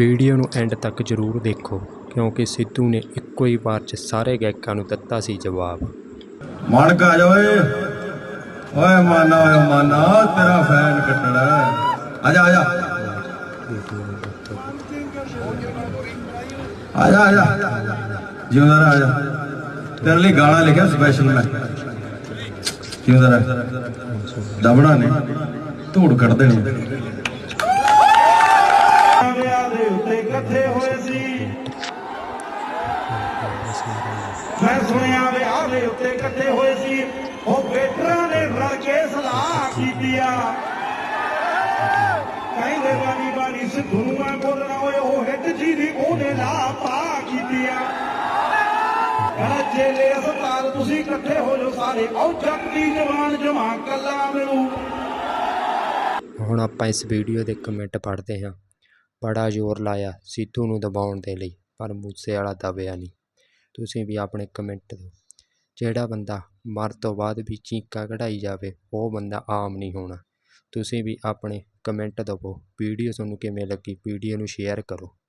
Video ਨੂੰ and ਤੱਕ ਜ਼ਰੂਰ ਦੇਖੋ, ਕਿਉਂਕਿ ਸਿੱਧੂ ਨੇ ਇੱਕੋ ਹੀ ਵਾਰ 'ਚ ਸਾਰੇ ਗਾਇਕਾਂ ਨੂੰ ਦਿੱਤਾ ਸੀ ਜਵਾਬ। ਮਾਣਕ ਆ ਜਾ ਓਏ। ਓਏ ਮਾਨਾ ਓਏ ਮਾਨਾ, ਤੇਰਾ ਫੈਨ ਕੱਟੜਾ ਆ ਜਾ ਆ ਜਾ। ਆ ਜਾ ਆ ਜਾ। ਜਿਉਂਦਾ ਆ ਜਾ। ਤੇਰੇ ਲਈ ਗਾਣਾ ਲਿਖਿਆ ਸਪੈਸ਼ਲ ਮੈਂ। ਜਿਉਂਦਾ ਰਹਿ। ਨੇ ਧੂੜ ਕੱਢ ਦੇਣੀ ਹੋਏ ਸੀ ਮੈਂ ਸੁਣਿਆ ਵਿਆਹ ਦੇ ਉੱਤੇ ਇਕੱਠੇ ਹੋਏ ਸੀ। ਉਹ ਵੇਟਰਾਂ ਨੇ ਰਲ ਕੇ ਸਲਾਹ ਕੀਤੀ ਆ। ਕਹਿੰਦੇ ਬਾਣੀ ਬਾਣੀ ਸਿੱਧੂ ਨੂੰ ਮੈਂ ਬੋਲਣਾ ਓਏ, ਉਹ ਹਿੱਟ ਜੀ ਦੀ ਉਹਨੇ ਲਾ ਪਾ ਕੀਤੀ ਆ। ਕਹਿੰਦਾ ਚੇਲੇ ਹਸਪਤਾਲ ਤੁਸੀਂ ਇਕੱਠੇ ਹੋ ਜਾਓ ਸਾਰੇ ਉਹ ਜੱਟ ਦੀ ਜਵਾਨ ਜਮਾ ਕੱਲਾ ਮਿਲੂ। ਹੁਣ ਆਪਾਂ ਇਸ ਵੀਡੀਓ ਦੇ ਕਮੈਂਟ ਪੜ੍ਹਦੇ ਹਾਂ। ਬੜਾ ਜ਼ੋਰ ਲਾਇਆ ਸਿੱਧੂ ਨੂੰ ਦਬਾਉਣ ਦੇ ਲਈ, ਪਰ ਮੂਸੇ ਦਬਿਆ ਨਹੀਂ। ਤੁਸੀਂ ਵੀ ਆਪਣੇ ਕਮੈਂਟ ਦਿਓ। ਜਿਹੜਾ ਬੰਦਾ ਮਰ ਤੋਂ ਬਾਅਦ ਵੀ ਚੀਕਾਂ ਕਢਾਈ ਜਾਵੇ, ਉਹ ਬੰਦਾ ਆਮ ਨਹੀਂ ਹੋਣਾ। ਤੁਸੀਂ ਵੀ ਆਪਣੇ ਕਮੈਂਟ ਦਵੋ ਵੀਡੀਓ ਤੁਹਾਨੂੰ ਕਿਵੇਂ ਲੱਗੀ? ਵੀਡੀਓ ਨੂੰ ਸ਼ੇਅਰ ਕਰੋ।